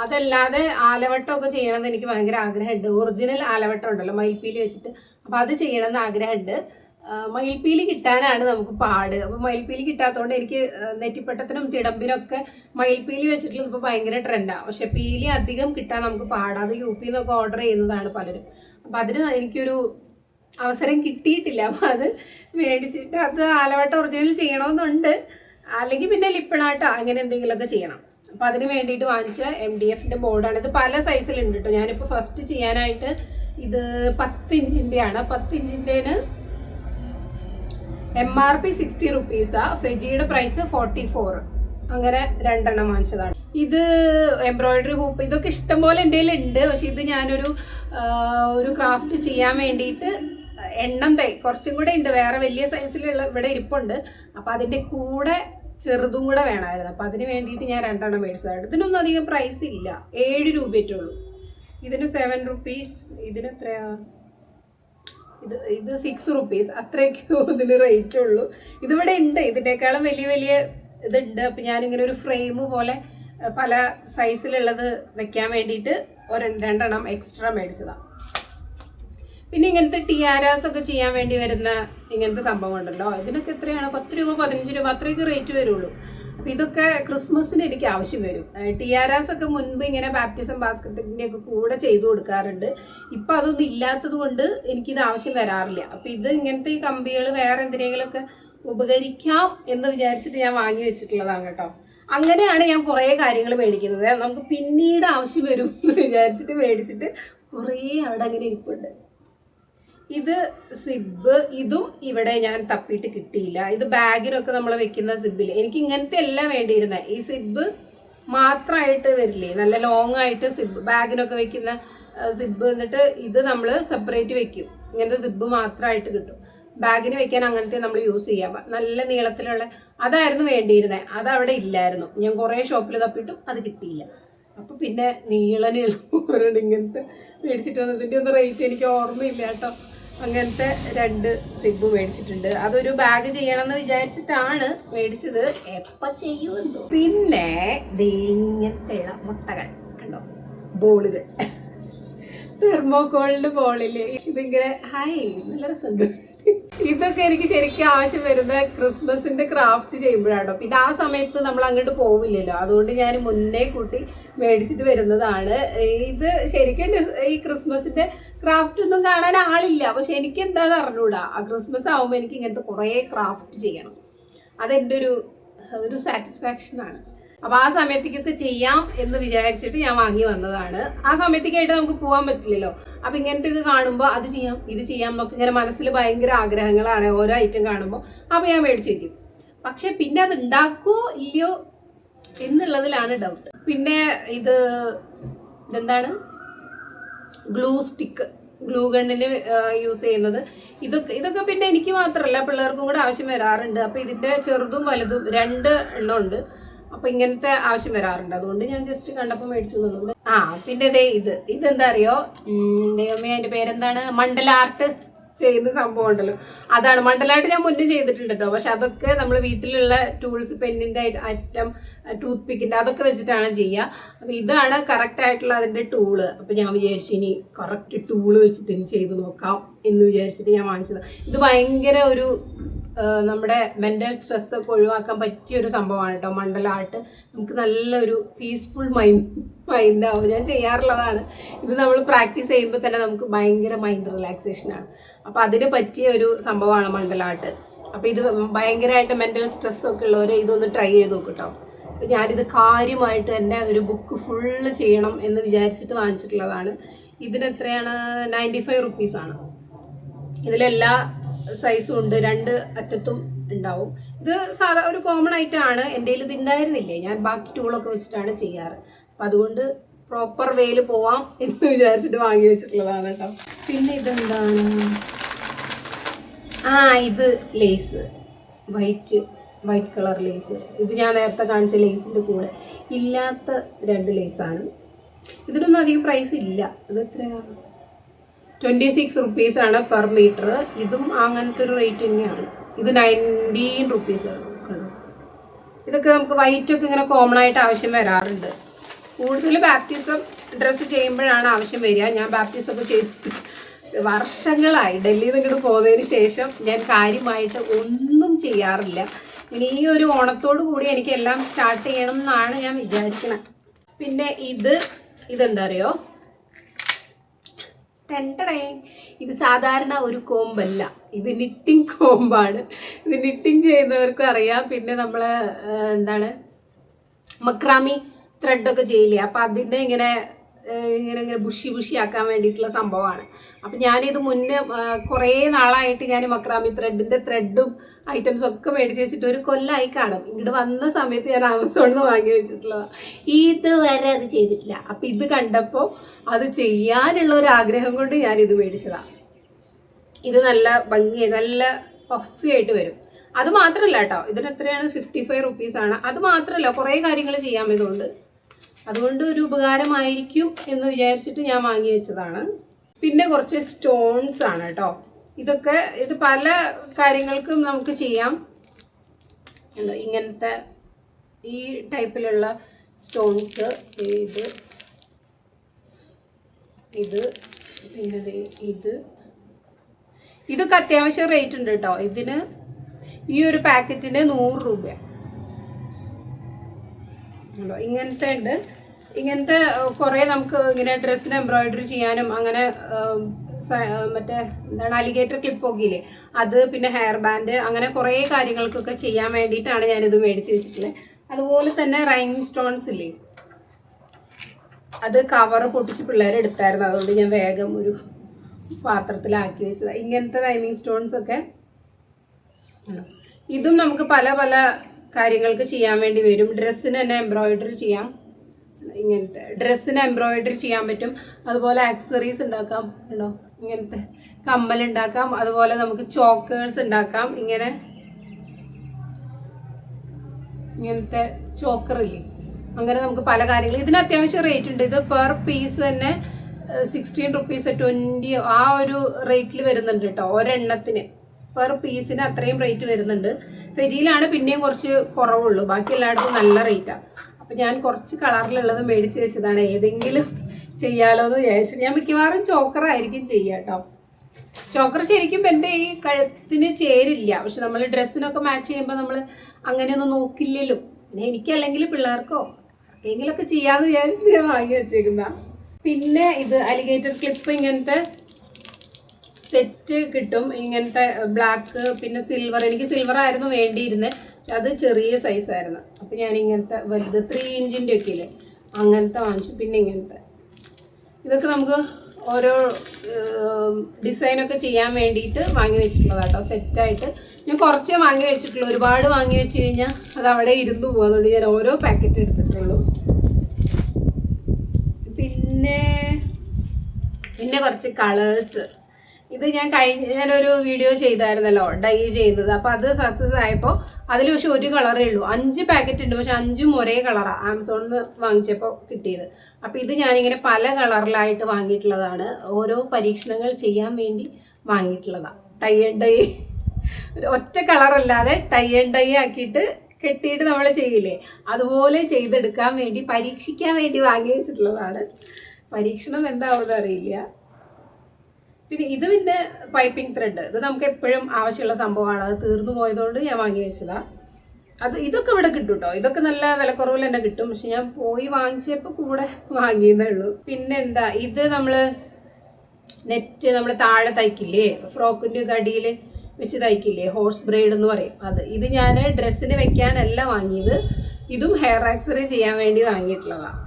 അതല്ലാതെ ആലവട്ടമൊക്കെ ചെയ്യണമെന്ന് എനിക്ക് ഭയങ്കര ആഗ്രഹമുണ്ട്. ഒറിജിനൽ ആലവട്ടം ഉണ്ടല്ലോ മയിൽപ്പീലി വെച്ചിട്ട്. അപ്പോൾ അത് ചെയ്യണമെന്ന് ആഗ്രഹമുണ്ട്. മയിൽപ്പീലി കിട്ടാനാണ് നമുക്ക് പാട്. അപ്പോൾ മയിൽപ്പീലി കിട്ടാത്തതുകൊണ്ട് എനിക്ക് നെറ്റിപ്പട്ടത്തിനും തിടമ്പിനൊക്കെ മയിൽപ്പീലി വെച്ചിട്ടുള്ളത് ഇപ്പോൾ ഭയങ്കര ട്രെൻഡാണ് പക്ഷേ പീലി അധികം കിട്ടാൻ നമുക്ക് പാടാം അത് യു നിന്നൊക്കെ ഓർഡർ ചെയ്യുന്നതാണ് പലരും. അപ്പം അതിന് എനിക്കൊരു അവസരം കിട്ടിയിട്ടില്ല. അപ്പോൾ അത് മേടിച്ചിട്ട് അത് ആലവട്ട ഒറിജിനൽ ചെയ്യണമെന്നുണ്ട്. അല്ലെങ്കിൽ പിന്നെ ലിപ്പണാട്ടോ അങ്ങനെ എന്തെങ്കിലുമൊക്കെ ചെയ്യണം. അപ്പോൾ അതിന് വേണ്ടിയിട്ട് വാങ്ങിച്ച എം ഡി എഫിന്റെ ബോർഡാണ്. ഇത് പല സൈസിലുണ്ട് കേട്ടോ ഞാനിപ്പോൾ ഫസ്റ്റ് ചെയ്യാനായിട്ട് ഇത് പത്ത് ഇഞ്ചിന്റെയാണ് പത്ത് ഇഞ്ചിന്റെന് എം ആർ പി സിക്സ്റ്റി റുപ്പീസാ ഫെജിയുടെ പ്രൈസ് ഫോർട്ടി ഫോർ അങ്ങനെ രണ്ടെണ്ണം വാങ്ങിച്ചതാണ്. ഇത് എംബ്രോയിഡറി ഹൂപ്പ് ഇതൊക്കെ ഇഷ്ടംപോലെ എന്റെ ഉണ്ട് പക്ഷേ ഇത് ഞാനൊരു ഒരു ക്രാഫ്റ്റ് ചെയ്യാൻ വേണ്ടിയിട്ട് എണ്ണം തൈ കുറച്ചും കൂടെ ഉണ്ട്. വേറെ വലിയ സൈസിലുള്ള ഇവിടെ ഇരിപ്പുണ്ട്. അപ്പം അതിന്റെ കൂടെ ചെറുതും കൂടെ വേണമായിരുന്നു. അപ്പം അതിന് വേണ്ടിയിട്ട് ഞാൻ രണ്ടെണ്ണം മേടിച്ചതാണ് ഇതിനൊന്നും അധികം പ്രൈസ് ഇല്ല. ഏഴ് രൂപയറ്റേ ഉള്ളൂ ഇതിന് സെവൻ റുപ്പീസ് ഇതിന് എത്രയാ? ഇത് ഇത് സിക്സ് റുപ്പീസ് അത്രയൊക്കെ ഇതിന് റേറ്റ് ഉള്ളൂ. ഇതിവിടെ ഉണ്ട്. ഇതിനേക്കാളും വലിയ വലിയ ഇതുണ്ട്. അപ്പം ഞാനിങ്ങനെ ഒരു ഫ്രെയിം പോലെ പല സൈസിലുള്ളത് വെക്കാൻ വേണ്ടിയിട്ട് ഒരു രണ്ടെണ്ണം എക്സ്ട്രാ മേടിച്ചതാണ് പിന്നെ ഇങ്ങനത്തെ ടിയാരാസ് ഒക്കെ ചെയ്യാൻ വേണ്ടി വരുന്ന ഇങ്ങനത്തെ സംഭവം ഉണ്ടല്ലോ. ഇതിനൊക്കെ എത്രയാണ്? പത്ത് രൂപ പതിനഞ്ച് രൂപ അത്രയൊക്കെ റേറ്റ് വരുള്ളൂ. അപ്പം ഇതൊക്കെ ക്രിസ്മസിന് എനിക്ക് ആവശ്യം വരും. ടിയാരാസ് ഒക്കെ മുൻപ് ഇങ്ങനെ ബാപ്റ്റിസം ബാസ്ക്കറ്റിന്റെ ഒക്കെ കൂടെ ചെയ്തു കൊടുക്കാറുണ്ട്. ഇപ്പം അതൊന്നും ഇല്ലാത്തത് കൊണ്ട് എനിക്കിത് ആവശ്യം വരാറില്ല. അപ്പം ഇത് ഇങ്ങനത്തെ ഈ കമ്പികൾ വേറെ എന്തിനെങ്കിലുമൊക്കെ ഉപകരിക്കാം എന്ന് വിചാരിച്ചിട്ട് ഞാൻ വാങ്ങി വെച്ചിട്ടുള്ളതാണ് കേട്ടോ. അങ്ങനെയാണ് ഞാൻ കുറേ കാര്യങ്ങൾ മേടിക്കുന്നത്. നമുക്ക് പിന്നീട് ആവശ്യം വരും എന്ന് വിചാരിച്ചിട്ട് മേടിച്ചിട്ട് കുറേ അവിടെ അങ്ങനെ ഇരിപ്പുണ്ട്. ഇത് സിബ് ഇതും ഇവിടെ ഞാൻ തപ്പിയിട്ട് കിട്ടിയില്ല. ഇത് ബാഗിനൊക്കെ നമ്മൾ വെക്കുന്ന സിബിൽ എനിക്ക് ഇങ്ങനത്തെ എല്ലാം വേണ്ടിയിരുന്നത് ഈ സിബ് മാത്രമായിട്ട് വരില്ലേ? നല്ല ലോങ് ആയിട്ട് സിബ് ബാഗിനൊക്കെ വെക്കുന്ന സിബ് എന്നിട്ട് ഇത് നമ്മൾ സെപ്പറേറ്റ് വെക്കും. ഇങ്ങനത്തെ സിബ് മാത്രമായിട്ട് കിട്ടും. ബാഗിന് വെക്കാൻ അങ്ങനത്തെ നമ്മൾ യൂസ് ചെയ്യാം. നല്ല നീളത്തിലുള്ള അതായിരുന്നു വേണ്ടിയിരുന്നത് അത് അവിടെ ഇല്ലായിരുന്നു. ഞാൻ കുറേ ഷോപ്പിൽ തപ്പിയിട്ടും അത് കിട്ടിയില്ല. അപ്പോൾ പിന്നെ നീളനെ ഓരോട് ഇങ്ങനത്തെ മേടിച്ചിട്ട് വന്നതിന്റെ ഒന്നും റേറ്റ് എനിക്ക് ഓർമ്മയില്ല കേട്ടോ. അങ്ങനത്തെ രണ്ട് സിബ് മേടിച്ചിട്ടുണ്ട്. അതൊരു ബാഗ് ചെയ്യണമെന്ന് വിചാരിച്ചിട്ടാണ് മേടിച്ചത്. എപ്പ ചെയ്യുമെന്നു പിന്നെ ഇങ്ങനത്തെയുള്ള മുട്ടകൾ കണ്ടോ? ബോളുകൾ. തെർമോക്കോളിന്റെ ബോളിൽ ഇതിങ്ങനെ ഹായ് നല്ല രസമുണ്ട്. ഇതൊക്കെ എനിക്ക് ശരിക്കും ആവശ്യം വരുന്ന ക്രിസ്മസിന്റെ ക്രാഫ്റ്റ് ചെയ്യുമ്പോഴാണോ പിന്നെ ആ സമയത്ത് നമ്മൾ അങ്ങോട്ട് പോവില്ലല്ലോ. അതുകൊണ്ട് ഞാൻ മുന്നേ കൂട്ടി മേടിച്ചിട്ട് വരുന്നതാണ്. ഇത് ശരിക്കും ഈ ക്രിസ്മസിന്റെ ക്രാഫ്റ്റ് ഒന്നും കാണാൻ ആളില്ല. പക്ഷെ എനിക്ക് എന്താന്ന് അറിഞ്ഞൂടാ. ആ ക്രിസ്മസ് ആവുമ്പോൾ എനിക്ക് ഇങ്ങനത്തെ കുറേ ക്രാഫ്റ്റ് ചെയ്യണം. അതെന്റെ ഒരു ഒരു സാറ്റിസ്ഫാക്ഷനാണ് അപ്പോൾ ആ സമയത്തേക്കൊക്കെ ചെയ്യാം എന്ന് വിചാരിച്ചിട്ട് ഞാൻ വാങ്ങി വന്നതാണ്. ആ സമയത്തേക്കായിട്ട് നമുക്ക് പോകാൻ പറ്റില്ലല്ലോ. അപ്പോൾ ഇങ്ങനത്തെ കാണുമ്പോൾ അത് ചെയ്യാം ഇത് ചെയ്യാം എന്നൊക്കെ ഇങ്ങനെ മനസ്സിൽ ഭയങ്കര ആഗ്രഹങ്ങളാണ് ഓരോ ഐറ്റം കാണുമ്പോൾ അപ്പോൾ ഞാൻ മേടിച്ച് വയ്ക്കും പക്ഷെ പിന്നെ അത് ഉണ്ടാക്കുമോ ഇല്ലയോ എന്നുള്ളതിലാണ് ഡൗട്ട് പിന്നെ ഇത് ഇതെന്താണ്? ഗ്ലൂ സ്റ്റിക്ക് ഗ്ലൂ ഗണ്ണിന് യൂസ് ചെയ്യുന്നത്. ഇതൊക്കെ ഇതൊക്കെ പിന്നെ എനിക്ക് മാത്രമല്ല പിള്ളേർക്കും കൂടെ ആവശ്യം വരാറുണ്ട്. അപ്പോൾ ഇതിന്റെ ചെറുതും വലുതും രണ്ട് എണ്ണം ഉണ്ട്. അപ്പോൾ ഇങ്ങനത്തെ ആവശ്യം വരാറുണ്ട്. അതുകൊണ്ട് ഞാൻ ജസ്റ്റ് കണ്ടപ്പോൾ മേടിച്ചു എന്നുള്ളത് ആ പിന്നെ ഇതേ ഇത്. ഇതെന്താ അറിയോ? ദൈവമേ അതിന്റെ പേരെന്താണ്? മണ്ഡല ആർട്ട്. ചെയ്യുന്ന സംഭവം ഉണ്ടല്ലോ. അതാണ്. മണ്ഡലമായിട്ട് ഞാൻ മുന്നേ ചെയ്തിട്ടുണ്ട് കേട്ടോ പക്ഷെ അതൊക്കെ നമ്മൾ വീട്ടിലുള്ള ടൂൾസ് പെന്നിന്റെ അറ്റം ടൂത്ത് പിക്കിന്റെ അതൊക്കെ വെച്ചിട്ടാണ് ചെയ്യുക. അപ്പോൾ ഇതാണ് കറക്റ്റ് ആയിട്ടുള്ള അതിന്റെ ടൂൾ അപ്പോൾ ഞാൻ വിചാരിച്ചു ഇനി കറക്റ്റ് ടൂൾ വെച്ചിട്ട് ഇനി ചെയ്ത് നോക്കാം എന്ന് വിചാരിച്ചിട്ട് ഞാൻ വാങ്ങിച്ചത്. ഇത് ഭയങ്കര ഒരു നമ്മുടെ മെന്റൽ സ്ട്രെസ്സൊക്കെ ഒഴിവാക്കാൻ പറ്റിയ ഒരു സംഭവമാണ് കേട്ടോ. മണ്ഡല ആർട്ട്. നമുക്ക് നല്ലൊരു പീസ്ഫുൾ മൈൻഡ് മൈൻഡാവും ഞാൻ ചെയ്യാറുള്ളതാണ്. ഇത് നമ്മൾ പ്രാക്ടീസ് ചെയ്യുമ്പോൾ തന്നെ നമുക്ക് ഭയങ്കര മൈൻഡ് റിലാക്സേഷനാണ് അപ്പോൾ അതിന് പറ്റിയ ഒരു സംഭവമാണ് മണ്ഡലാട്ട് അപ്പൊ അപ്പോൾ ഇത് ഭയങ്കരമായിട്ട് മെന്റൽ സ്ട്രെസ്സൊക്കെ ഉള്ളവർ ഇതൊന്ന് ട്രൈ ചെയ്ത് നോക്കും കേട്ടോ അപ്പോൾ ഞാനിത് കാര്യമായിട്ട് തന്നെ ഒരു ബുക്ക് ഫുള്ള് ചെയ്യണം എന്ന് വിചാരിച്ചിട്ട് വാങ്ങിച്ചിട്ടുള്ളതാണ്. ഇതിന് എത്രയാണ്? നയന്റി ഫൈവ് റുപ്പീസാണ് ഇതിലെല്ലാ സൈസും ഉണ്ട്. രണ്ട് അറ്റത്തും ഉണ്ടാവും. ഇത് സാധാ ഒരു കോമൺ ആയിട്ടാണ് എന്റെ ഇത് ഉണ്ടായിരുന്നില്ലേ ഞാൻ ബാക്കി ടൂളൊക്കെ വെച്ചിട്ടാണ് ചെയ്യാറ്. അപ്പം അതുകൊണ്ട് പ്രോപ്പർ വേയിൽ പോവാം എന്ന് വിചാരിച്ചിട്ട് വാങ്ങി വെച്ചിട്ടുള്ളതാണ് കേട്ടോ പിന്നെ ഇതെന്താണ്? ആ ഇത് lace. White white colour lace. ഇത് ഞാൻ നേരത്തെ കാണിച്ച ലേസിന്റെ കൂടെ ഇല്ലാത്ത രണ്ട് ലേസാണ്. ഇതിനൊന്നും അധികം പ്രൈസ് ഇല്ല. ഇത് എത്രയാണ് ട്വന്റി സിക്സ് റുപ്പീസാണ് പെർ മീറ്റർ ഇതും അങ്ങനത്തെ ഒരു റേറ്റ് തന്നെയാണ്. ഇത് നയന്റീൻ റുപ്പീസാണ് ഇതൊക്കെ നമുക്ക് വൈറ്റൊക്കെ ഇങ്ങനെ കോമൺ ആയിട്ട് ആവശ്യം വരാറുണ്ട്. കൂടുതൽ ബാപ്റ്റിസം ഡ്രസ്സ് ചെയ്യുമ്പോഴാണ് ആവശ്യം വരിക. ഞാൻ ബാപ്റ്റിസം ഒക്കെ ചെയ്ത് വർഷങ്ങളായി ഡൽഹിയിൽ നിന്ന് പോയതിന് ശേഷം ഞാൻ കാര്യമായിട്ട് ഒന്നും ചെയ്യാറില്ല. ഇനി ഈ ഒരു ഓണത്തോടു കൂടി എനിക്ക് എല്ലാം സ്റ്റാർട്ട് ചെയ്യണം എന്നാണ് ഞാൻ വിചാരിക്കുന്നത് പിന്നെ ഇത് ഇതെന്താ അറിയോ? ടെന്റടേ ഇത് സാധാരണ ഒരു കോമ്പല്ല. ഇത് നിറ്റിംഗ് കോമ്പാണ്. ഇത് നിറ്റിംഗ് ചെയ്യുന്നവർക്ക് അറിയാം. പിന്നെ നമ്മൾ എന്താണ് മക്രാമി ത്രെഡൊക്കെ ചെയ്യില്ലേ? അപ്പം അതിന്റെ ഇങ്ങനെ ഇങ്ങനെ ഇങ്ങനെ ബുഷി ബുഷി ആക്കാൻ വേണ്ടിയിട്ടുള്ള സംഭവമാണ്. അപ്പം ഞാനിത് മുന്നേ കുറേ നാളായിട്ട് ഞാൻ മക്രാമി ത്രെഡിന്റെ ത്രെഡും ഐറ്റംസും ഒക്കെ മേടിച്ച് വെച്ചിട്ട് ഒരു കൊല്ലമായി കാണും. ഇങ്ങോട്ട് വന്ന സമയത്ത് ഞാൻ ആമസോണിൽ നിന്ന് വാങ്ങി വെച്ചിട്ടുള്ളതാണ് ഇതുവരെ അത് ചെയ്തിട്ടില്ല. അപ്പം ഇത് കണ്ടപ്പോൾ അത് ചെയ്യാനുള്ള ഒരു ആഗ്രഹം കൊണ്ട് ഞാനിത് മേടിച്ചതാണ് ഇത് നല്ല ഭംഗിയായി നല്ല പഫി ആയിട്ട് വരും. അത് മാത്രമല്ല കേട്ടോ ഇതിന് എത്രയാണ്? ഫിഫ്റ്റി ഫൈവ് റുപ്പീസാണ് അത് മാത്രമല്ല കുറേ കാര്യങ്ങൾ ചെയ്യാം ഇതുകൊണ്ട് അതുകൊണ്ട് ഒരു ഉപകാരമായിരിക്കും എന്ന് വിചാരിച്ചിട്ട് ഞാൻ വാങ്ങി വെച്ചതാണ്. പിന്നെ കുറച്ച് സ്റ്റോൺസ് ആണ് കേട്ടോ. ഇതൊക്കെ ഇത് പല കാര്യങ്ങൾക്കും നമുക്ക് ചെയ്യാം. ഇങ്ങനത്തെ ഈ ടൈപ്പിലുള്ള സ്റ്റോൺസ് ഇത് ഇത് പിന്നെ ഇത്. ഇതൊക്കെ അത്യാവശ്യം റേറ്റ് ഉണ്ട് കേട്ടോ. ഇതിന് ഈ ഒരു പാക്കറ്റിന് നൂറ് രൂപ ഇങ്ങനത്തെ ഉണ്ട്. ഇങ്ങനത്തെ കുറേ നമുക്ക് ഇങ്ങനെ ഡ്രസ്സിന് എംബ്രോയിഡറി ചെയ്യാനും അങ്ങനെ മറ്റേ എന്താണ് അലിഗേറ്റർ ക്ലിപ്പൊക്കെ ഇല്ലേ അത് പിന്നെ ഹെയർ ബാൻഡ് അങ്ങനെ കുറേ കാര്യങ്ങൾക്കൊക്കെ ചെയ്യാൻ വേണ്ടിയിട്ടാണ് ഞാനിത് മേടിച്ച് വെച്ചിട്ടുള്ളത് അതുപോലെ തന്നെ റൈൻ സ്റ്റോൺസ് ഇല്ലേ? അത് കവർ പൊട്ടിച്ച് പിള്ളേർ എടുത്തായിരുന്നു. അതുകൊണ്ട് ഞാൻ വേഗം ഒരു പാത്രത്തിലാക്കി വെച്ചത്. ഇങ്ങനത്തെ റൈമിങ് സ്റ്റോൺസ് ഒക്കെ. ഇതും നമുക്ക് പല പല കാര്യങ്ങൾക്ക് ചെയ്യാൻ വേണ്ടി വരും. ഡ്രസ്സിന് തന്നെ എംബ്രോയിഡറി ചെയ്യാം. ഇങ്ങനത്തെ ഡ്രസ്സിന് എംബ്രോയിഡറി ചെയ്യാൻ പറ്റും. അതുപോലെ ആക്സറീസ് ഉണ്ടാക്കാം ഉണ്ടോ? ഇങ്ങനത്തെ കമ്മൽ ഉണ്ടാക്കാം അതുപോലെ നമുക്ക് ചോക്കേഴ്സ് ഉണ്ടാക്കാം. ഇങ്ങനെ ഇങ്ങനത്തെ ചോക്കറില്ലേ അങ്ങനെ നമുക്ക് പല കാര്യങ്ങൾ. ഇതിന് അത്യാവശ്യം റേറ്റ് ഉണ്ട്. ഇത് പെർ പീസ് തന്നെ സിക്സ്റ്റീൻ റുപ്പീസ് ട്വന്റി ആ ഒരു റേറ്റിൽ വരുന്നുണ്ട് കേട്ടോ ഒരെണ്ണത്തിന്. പെർ പീസിന് അത്രയും റേറ്റ് വരുന്നുണ്ട്. ഫെജിയിലാണ് പിന്നെയും കുറച്ച് കുറവുള്ളൂ. ബാക്കി എല്ലായിടത്തും നല്ല റേറ്റാണ് അപ്പം ഞാൻ കുറച്ച് കളറിലുള്ളത് മേടിച്ച് വെച്ചതാണ്. ഏതെങ്കിലും ചെയ്യാലോ എന്ന് വിചാരിച്ചു. ഞാൻ മിക്കവാറും ചോക്കറായിരിക്കും ചെയ്യുക കേട്ടോ ചോക്കർ ശരിക്കും എന്റെ ഈ കഴുത്തിന് ചേരില്ല. പക്ഷെ നമ്മൾ ഡ്രസ്സിനൊക്കെ മാച്ച് ചെയ്യുമ്പോൾ നമ്മൾ അങ്ങനെയൊന്നും നോക്കില്ലല്ലോ. പിന്നെ എനിക്കല്ലെങ്കിൽ പിള്ളേർക്കോ ആർക്കെങ്കിലുമൊക്കെ ചെയ്യാന്ന് വിചാരിച്ചിട്ട് ഞാൻ വാങ്ങി വെച്ചേക്കുന്ന. പിന്നെ ഇത് അലിഗേറ്റർ ക്ലിപ്പ് ഇങ്ങനത്തെ സെറ്റ് കിട്ടും. ഇങ്ങനത്തെ ബ്ലാക്ക് പിന്നെ സിൽവർ എനിക്ക് സിൽവർ ആയിരുന്നു വേണ്ടിയിരുന്നത് അത് ചെറിയ സൈസ് ആയിരുന്നു. അപ്പം ഞാൻ ഇങ്ങനത്തെ വലുത് ത്രീ ഇഞ്ചിന്റെ ഒക്കെ ഇല്ലേ അങ്ങനത്തെ വാങ്ങിച്ചു. പിന്നെ ഇങ്ങനത്തെ. ഇതൊക്കെ നമുക്ക് ഓരോ ഡിസൈനൊക്കെ ചെയ്യാൻ വേണ്ടിയിട്ട് വാങ്ങി വെച്ചിട്ടുള്ളതാണ് കേട്ടോ. സെറ്റായിട്ട് ഞാൻ കുറച്ചേ വാങ്ങി വെച്ചിട്ടുള്ളൂ. ഒരുപാട് വാങ്ങി വെച്ച് കഴിഞ്ഞാൽ അത് അവിടെ ഇരുന്ന് പോകും. ഞാൻ ഓരോ പാക്കറ്റ് എടുത്തിട്ടുള്ളൂ. പിന്നെ പിന്നെ കുറച്ച് കളേഴ്സ് ഇത് ഞാൻ കഴിഞ്ഞ ഞാനൊരു വീഡിയോ ചെയ്തായിരുന്നല്ലോ ഡൈ ചെയ്യുന്നത് അപ്പോൾ അത് സക്സസ് ആയപ്പോൾ അതിൽ പക്ഷെ ഒരു കളറേ ഉള്ളൂ. അഞ്ച് പാക്കറ്റ് ഉണ്ട് പക്ഷെ അഞ്ചും ഒരേ കളറാണ് ആമസോണിൽ നിന്ന് വാങ്ങിച്ചപ്പോൾ കിട്ടിയത്. അപ്പോൾ ഇത് ഞാനിങ്ങനെ പല കളറിലായിട്ട് വാങ്ങിയിട്ടുള്ളതാണ്. ഓരോ പരീക്ഷണങ്ങൾ ചെയ്യാൻ വേണ്ടി വാങ്ങിയിട്ടുള്ളതാണ് ടൈ ആൻഡ് ഡൈ ഒറ്റ കളറല്ലാതെ ടൈ ആൻഡ് ഡൈ ആക്കിയിട്ട് കെട്ടിയിട്ട് നമ്മൾ ചെയ്യില്ലേ? അതുപോലെ ചെയ്തെടുക്കാൻ വേണ്ടി പരീക്ഷിക്കാൻ വേണ്ടി വാങ്ങി വെച്ചിട്ടുള്ളതാണ്. പരീക്ഷണം എന്താവുമെന്ന് അറിയില്ല പിന്നെ ഇത് പിന്നെ പൈപ്പിംഗ് ത്രെഡ് ഇത് നമുക്ക് എപ്പോഴും ആവശ്യമുള്ള സംഭവമാണ്. അത് തീർന്നു പോയതുകൊണ്ട് ഞാൻ വാങ്ങി വെച്ചതാണ് അത് ഇതൊക്കെ ഇവിടെ കിട്ടും കേട്ടോ ഇതൊക്കെ നല്ല വിലക്കുറവിൽ തന്നെ കിട്ടും. പക്ഷെ ഞാൻ പോയി വാങ്ങിച്ചപ്പോൾ കൂടെ വാങ്ങിയെന്നേ ഉള്ളൂ. പിന്നെ എന്താ ഇത് നമ്മൾ നെറ്റ് നമ്മൾ താഴെ തയ്ക്കില്ലേ? ഫ്രോക്കിന്റെ അടിയിൽ വെച്ച് തയ്ക്കില്ലേ? ഹോഴ്സ് ബ്രൈഡ് എന്ന് പറയും. അത് ഇത് ഞാൻ ഡ്രസ്സിന് വെക്കാനല്ല വാങ്ങിയത്. ഇതും ഹെയർ ആക്സറി ചെയ്യാൻ വേണ്ടി വാങ്ങിയിട്ടുള്ളതാണ്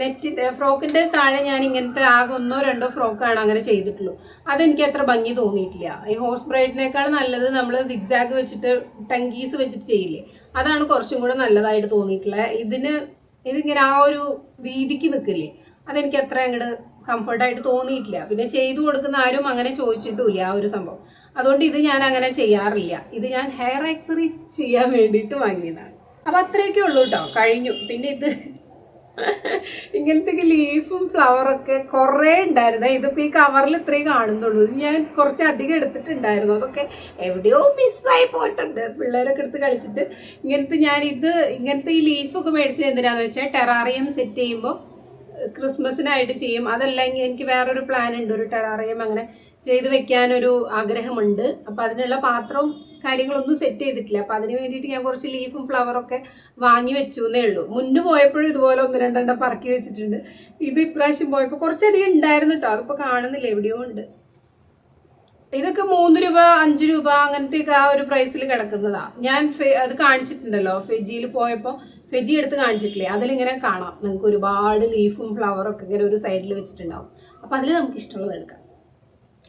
നെറ്റിന്റെ ഫ്രോക്കിന്റെ താഴെ ഞാൻ ഇങ്ങനത്തെ ആകെ ഒന്നോ രണ്ടോ ഫ്രോക്കാണ് അങ്ങനെ ചെയ്തിട്ടുള്ളൂ. അതെനിക്ക് അത്ര ഭംഗി തോന്നിയിട്ടില്ല. ഈ ഹോഴ്സ് ബ്രൈഡിനേക്കാൾ നല്ലത് നമ്മൾ സിഗ്സാഗ് വെച്ചിട്ട് ടങ്കീസ് വെച്ചിട്ട് ചെയ്യില്ലേ? അതാണ് കുറച്ചും കൂടെ നല്ലതായിട്ട് തോന്നിയിട്ടുള്ളത്. ഇതിന് ഇതിങ്ങനെ ആ ഒരു വീതിക്ക് നിൽക്കില്ലേ? അതെനിക്ക് അത്ര അങ്ങോട്ട് കംഫർട്ടായിട്ട് തോന്നിയിട്ടില്ല. പിന്നെ ചെയ്തു കൊടുക്കുന്ന ആരും അങ്ങനെ ചോദിച്ചിട്ടുമില്ല ആ ഒരു സംഭവം. അതുകൊണ്ട് ഇത് ഞാൻ അങ്ങനെ ചെയ്യാറില്ല. ഇത് ഞാൻ ഹെയർ ആക്സറീസ് ചെയ്യാൻ വേണ്ടിയിട്ട് വാങ്ങിയതാണ്. അപ്പം അത്രയൊക്കെ ഉള്ളൂ കേട്ടോ കഴിഞ്ഞു. പിന്നെ ഇത് ഇങ്ങനത്തെ ലീഫും ഫ്ലവറൊക്കെ കുറേ ഉണ്ടായിരുന്നു. ഇതിപ്പോ ഈ കവറിൽ ഇത്രയും കാണുന്നുള്ളൂ. ഞാൻ കുറച്ച് അധികം എടുത്തിട്ടുണ്ടായിരുന്നു. അതൊക്കെ എവിടെയോ മിസ്സായി പോയിട്ടുണ്ട്. പിള്ളേരൊക്കെ എടുത്ത് കളിച്ചിട്ട് ഇങ്ങനത്തെ ഞാൻ ഇത് ഇങ്ങനത്തെ ഈ ലീഫൊക്കെ മേടിച്ചത് എന്തിനാന്ന് വെച്ചാൽ ടെറാറിയം സെറ്റ് ചെയ്യുമ്പോൾ ക്രിസ്മസിനായിട്ട് ചെയ്യും. അതല്ലെങ്കിൽ എനിക്ക് വേറൊരു പ്ലാൻ ഉണ്ട്. ഒരു ടെറാറിയം അങ്ങനെ ചെയ്ത് വെക്കാനൊരു ആഗ്രഹമുണ്ട്. അപ്പം അതിനുള്ള പാത്രവും കാര്യങ്ങളൊന്നും സെറ്റ് ചെയ്തിട്ടില്ല. അപ്പം അതിന് വേണ്ടിയിട്ട് ഞാൻ കുറച്ച് ലീഫും ഫ്ലവറും ഒക്കെ വാങ്ങി വെച്ചു എന്നേ ഉള്ളൂ. മുന്ന് പോയപ്പോഴും ഇതുപോലെ ഒന്ന് രണ്ടെണ്ണം പറക്കി വെച്ചിട്ടുണ്ട്. ഇത് ഇപ്രാവശ്യം പോയപ്പോൾ കുറച്ചധികം ഉണ്ടായിരുന്നു കേട്ടോ അതിപ്പോൾ കാണുന്നില്ല എവിടെയോ ഉണ്ട്. ഇതൊക്കെ മൂന്ന് രൂപ അഞ്ച് രൂപ അങ്ങനത്തെയൊക്കെ ആ ഒരു പ്രൈസിൽ കിടക്കുന്നതാ. ഞാൻ അത് കാണിച്ചിട്ടുണ്ടല്ലോ ഫെജിയിൽ പോയപ്പോൾ ഫെജി എടുത്ത് കാണിച്ചിട്ടില്ലേ? അതിലിങ്ങനെ കാണാം. നിങ്ങൾക്ക് ഒരുപാട് ലീഫും ഫ്ലവറും ഒക്കെ ഇങ്ങനെ ഒരു സൈഡിൽ വെച്ചിട്ടുണ്ടാവും. അപ്പോൾ അതിൽ നമുക്ക് ഇഷ്ടമുള്ളത് എടുക്കാം.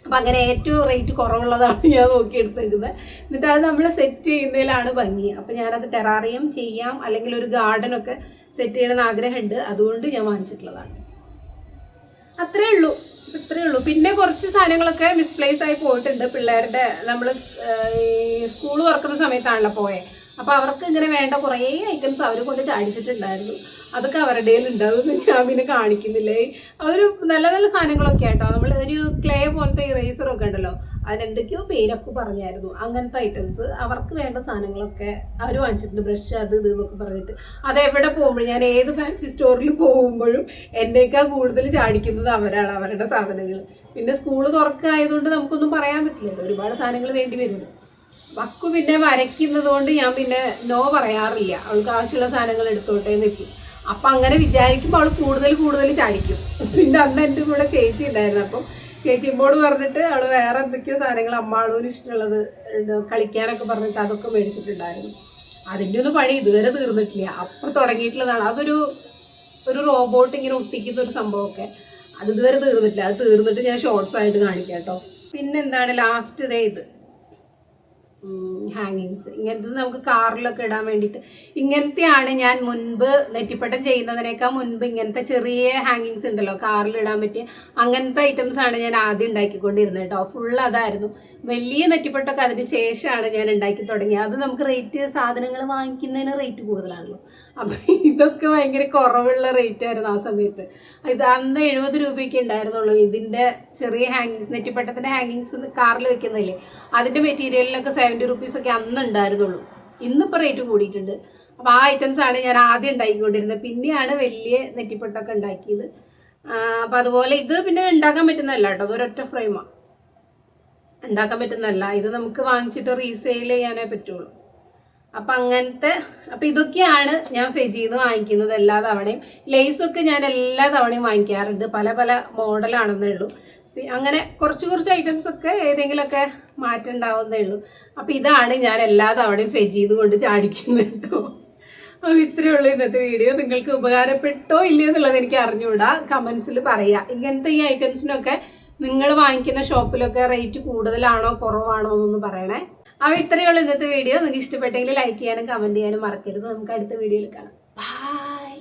അപ്പം അങ്ങനെ ഏറ്റവും റേറ്റ് കുറവുള്ളതാണ് ഞാൻ നോക്കിയെടുത്തേക്കുന്നത്. എന്നിട്ട് അത് നമ്മൾ സെറ്റ് ചെയ്യുന്നതിലാണ് ഭംഗി. അപ്പം ഞാനത് ടെറാറിയം ചെയ്യാം അല്ലെങ്കിൽ ഒരു ഗാർഡനൊക്കെ സെറ്റ് ചെയ്യണമെന്ന് ആഗ്രഹമുണ്ട്. അതുകൊണ്ട് ഞാൻ വാങ്ങിച്ചിട്ടുള്ളതാണ്. അത്രേ ഉള്ളൂ. ഇത്രേ ഉള്ളൂ. പിന്നെ കുറച്ച് സാധനങ്ങളൊക്കെ മിസ്പ്ലേസ് ആയി പോയിട്ടുണ്ട്. പിള്ളേരുടെ നമ്മൾ സ്കൂൾ തുറക്കുന്ന സമയത്താണല്ലോ പോയേ. അപ്പോൾ അവർക്ക് ഇങ്ങനെ വേണ്ട കുറേ ഐറ്റംസ് അവർ കൊണ്ട് ചാടിച്ചിട്ടുണ്ടായിരുന്നു. അതൊക്കെ അവരുടെ ഉണ്ട് അതൊന്നും ഞാൻ പിന്നെ കാണിക്കുന്നില്ലേ? അതൊരു നല്ല നല്ല സാധനങ്ങളൊക്കെ ആട്ടോ. നമ്മൾ ഒരു ക്ലേ പോലത്തെ ഇറേസറൊക്കെ ഉണ്ടല്ലോ. അതിനെന്തൊക്കെയോ പേരൊക്കെ പറഞ്ഞായിരുന്നു. അങ്ങനത്തെ ഐറ്റംസ് അവർക്ക് വേണ്ട സാധനങ്ങളൊക്കെ അവർ വാങ്ങിച്ചിട്ടുണ്ട്. ബ്രഷ് അത് ഇത് എന്നൊക്കെ പറഞ്ഞിട്ട്. അത് എവിടെ പോകുമ്പോഴും ഞാൻ ഏത് ഫാൻസി സ്റ്റോറിൽ പോകുമ്പോഴും എന്നേക്കാൾ കൂടുതൽ ചാടിക്കുന്നത് അവരാണ് അവരുടെ സാധനങ്ങൾ. പിന്നെ സ്കൂൾ തുറക്കായതുകൊണ്ട് നമുക്കൊന്നും പറയാൻ പറ്റില്ലല്ലോ. ഒരുപാട് സാധനങ്ങൾ വേണ്ടി വരുമല്ലോ വക്കു പിന്നെ വരയ്ക്കുന്നത് കൊണ്ട് ഞാൻ പിന്നെ നോ പറയാറില്ല. അവൾക്ക് ആവശ്യമുള്ള സാധനങ്ങൾ എടുത്തോട്ടെ എന്ന് വെക്കും. അപ്പം അങ്ങനെ വിചാരിക്കുമ്പോൾ അവൾ കൂടുതൽ കൂടുതൽ ചാടിക്കും. പിന്നെ അന്ന് എന്റെ കൂടെ ചേച്ചി ഉണ്ടായിരുന്നു. അപ്പം ചേച്ചിമ്പോട് പറഞ്ഞിട്ട് അവൾ വേറെ എന്തൊക്കെയോ സാധനങ്ങൾ അമ്മാളൂന് ഇഷ്ടമുള്ളത് കളിക്കാനൊക്കെ പറഞ്ഞിട്ട് അതൊക്കെ മേടിച്ചിട്ടുണ്ടായിരുന്നു. അതിന്റെ ഒന്നും പണി ഇതുവരെ തീർന്നിട്ടില്ല. അപ്പം തുടങ്ങിയിട്ടുള്ളതാണ്. അതൊരു ഒരു റോബോട്ട് ഇങ്ങനെ ഒട്ടിക്കുന്ന ഒരു സംഭവമൊക്കെ. അത് ഇതുവരെ തീർന്നിട്ടില്ല. അത് തീർന്നിട്ട് ഞാൻ ഷോർട്സ് ആയിട്ട് കാണിക്കാം കേട്ടോ. പിന്നെന്താണ് ലാസ്റ്റ് ഇതേ ഇത്. ഹാങ്ങിങ്സ് ഇങ്ങനത്തെ നമുക്ക് കാറിലൊക്കെ ഇടാൻ വേണ്ടിയിട്ട്. ഇങ്ങനത്തെയാണ് ഞാൻ മുൻപ് നെറ്റിപ്പട്ടം ചെയ്യുന്നതിനേക്കാൾ മുൻപ് ഇങ്ങനത്തെ ചെറിയ ഹാങ്ങിങ്സ് ഉണ്ടല്ലോ കാറിൽ ഇടാൻ പറ്റിയ അങ്ങനത്തെ ഐറ്റംസ് ആണ് ഞാൻ ആദ്യം ഉണ്ടാക്കിക്കൊണ്ടിരുന്നത് കേട്ടോ. ഫുൾ അതായിരുന്നു. വലിയ നെറ്റിപ്പട്ടൊക്കെ അതിന് ശേഷമാണ് ഞാൻ ഉണ്ടാക്കി തുടങ്ങിയത്. അത് നമുക്ക് റേറ്റ് സാധനങ്ങൾ വാങ്ങിക്കുന്നതിന് റേറ്റ് കൂടുതലാണല്ലോ. അപ്പം ഇതൊക്കെ ഭയങ്കര കുറവുള്ള റേറ്റ് ആയിരുന്നു ആ സമയത്ത്. ഇത് അന്ന് എഴുപത് രൂപയ്ക്ക് ഉണ്ടായിരുന്നുള്ളൂ. ഇതിന്റെ ചെറിയ ഹാങ്ങിങ്സ് നെറ്റിപ്പട്ടത്തിന്റെ ഹാങ്ങിങ്സ് കാറിൽ വെക്കുന്നില്ലേ അതിന്റെ മെറ്റീരിയലിനൊക്കെ സെവന്റി റുപ്പീസൊക്കെ അന്ന് ഉണ്ടായിരുന്നുള്ളൂ. ഇന്നിപ്പോൾ റേറ്റ് കൂടിയിട്ടുണ്ട്. അപ്പോൾ ആ ഐറ്റംസ് ആണ് ഞാൻ ആദ്യം ഉണ്ടാക്കിക്കൊണ്ടിരുന്നത്. പിന്നെയാണ് വലിയ നെറ്റിപ്പട്ടൊക്കെ ഉണ്ടാക്കിയത്. അപ്പോൾ അതുപോലെ ഇത് പിന്നെ ഉണ്ടാക്കാൻ പറ്റുന്നതല്ല കേട്ടോ. ഒരൊറ്റ ഫ്രെയിമാണ് ഉണ്ടാക്കാൻ പറ്റുന്നതല്ല. ഇത് നമുക്ക് വാങ്ങിച്ചിട്ട് റീസെയിൽ ചെയ്യാനേ പറ്റുള്ളൂ. അപ്പം അങ്ങനത്തെ അപ്പം ഇതൊക്കെയാണ് ഞാൻ ഫെജിയിൽ നിന്ന് വാങ്ങിക്കുന്നത് എല്ലാ തവണയും. ലേസൊക്കെ ഞാൻ എല്ലാ തവണയും വാങ്ങിക്കാറുണ്ട്. പല പല മോഡലാണെന്നേ ഉള്ളൂ. അങ്ങനെ കുറച്ച് കുറച്ച് ഐറ്റംസ് ഒക്കെ ഏതെങ്കിലുമൊക്കെ മാറ്റം ഉണ്ടാവുന്നേ ഉള്ളൂ. അപ്പം ഇതാണ് ഞാൻ എല്ലാ തവണയും ഫെജിന്ന് കൊണ്ട് ചാടിക്കുന്നത് കേട്ടോ ഇത്രയേ ഉള്ളൂ ഇന്നത്തെ വീഡിയോ. നിങ്ങൾക്ക് ഉപകാരപ്പെട്ടോ ഇല്ലയോ എന്നുള്ളത് എനിക്ക് അറിഞ്ഞുകൂടാ കമൻസിൽ പറയാം. ഇങ്ങനത്തെ ഈ ഐറ്റംസിനൊക്കെ നിങ്ങൾ വാങ്ങിക്കുന്ന ഷോപ്പിലൊക്കെ റേറ്റ് കൂടുതലാണോ കുറവാണോ എന്നൊന്ന് പറയണേ. അപ്പോൾ ഇത്രയുള്ള ഇന്നത്തെ വീഡിയോ നിങ്ങൾക്ക് ഇഷ്ടപ്പെട്ടെങ്കിൽ ലൈക്ക് ചെയ്യാനും കമന്റ് ചെയ്യാനും മറക്കരുത്. നമുക്ക് അടുത്ത വീഡിയോയിൽ കാണാം. ബൈ